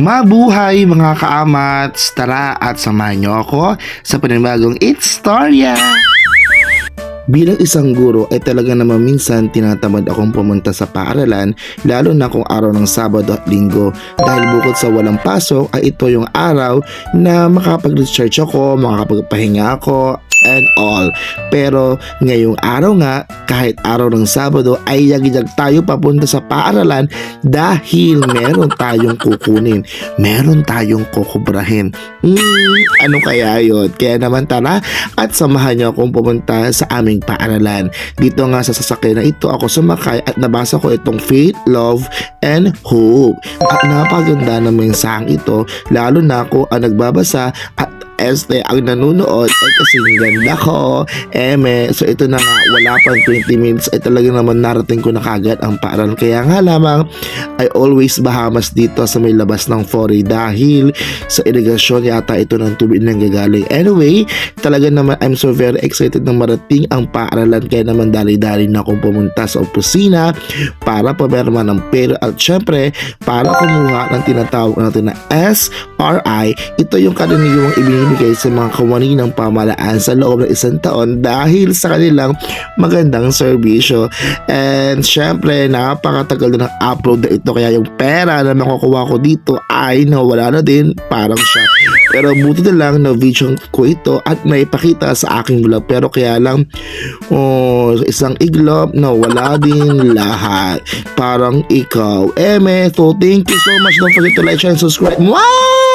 Mabuhay mga kaamats! Tara at samahan niyo ako sa panibagong It's Storya! Bilang isang guro ay talaga naman minsan tinatamad akong pumunta sa paaralan lalo na kung araw ng Sabado at Linggo dahil bukod sa walang pasok ay ito yung araw na makapag-recharge ako, makakapagpahinga ako and all. Pero ngayong araw nga, kahit araw ng Sabado ay yagijag tayo papunta sa paaralan dahil meron tayong kukunin. Meron tayong kukubrahin. Hmm, ano kaya yun? Kaya naman tara at samahan niyo akong pumunta sa aming paaralan. Dito nga sa sasakyan na ito ako sumakay at nabasa ko itong faith, love, and hope. At napaganda na mensaheng ito lalo na ako ang nagbabasa at este ang nanonood ay kasing ganda ko. Eme, so ito na nga, wala pang 20 minutes ay talaga naman narating ko na kagad ang paaralan. Kaya nga lamang, ay always bahamas dito sa may labas ng Fore dahil sa irigasyon yata ito ng tubig nang gagaling. Anyway, talaga naman I'm so very excited na marating ang paaralan kaya naman dali-dali na akong pumunta sa opisina para pumirma ng pera at syempre para kumuha ng tinatawag natin na SRI. Ito yung karaniwang ibinibigay sa mga kawani ng pamalaan sa loob ng isang taon dahil sa kanilang magandang serbisyo. And syempre, napakatagal na ng upload na ito kaya yung pera na makukuha ko dito ay nawala na din parang siya. Pero buti na lang na video ko ito at may pakita sa aking vlog. Pero kaya lang, oh, isang iglap na wala din lahat. Parang ikaw. Eme, so thank you so much. Don't forget to like, share, and subscribe. Wow!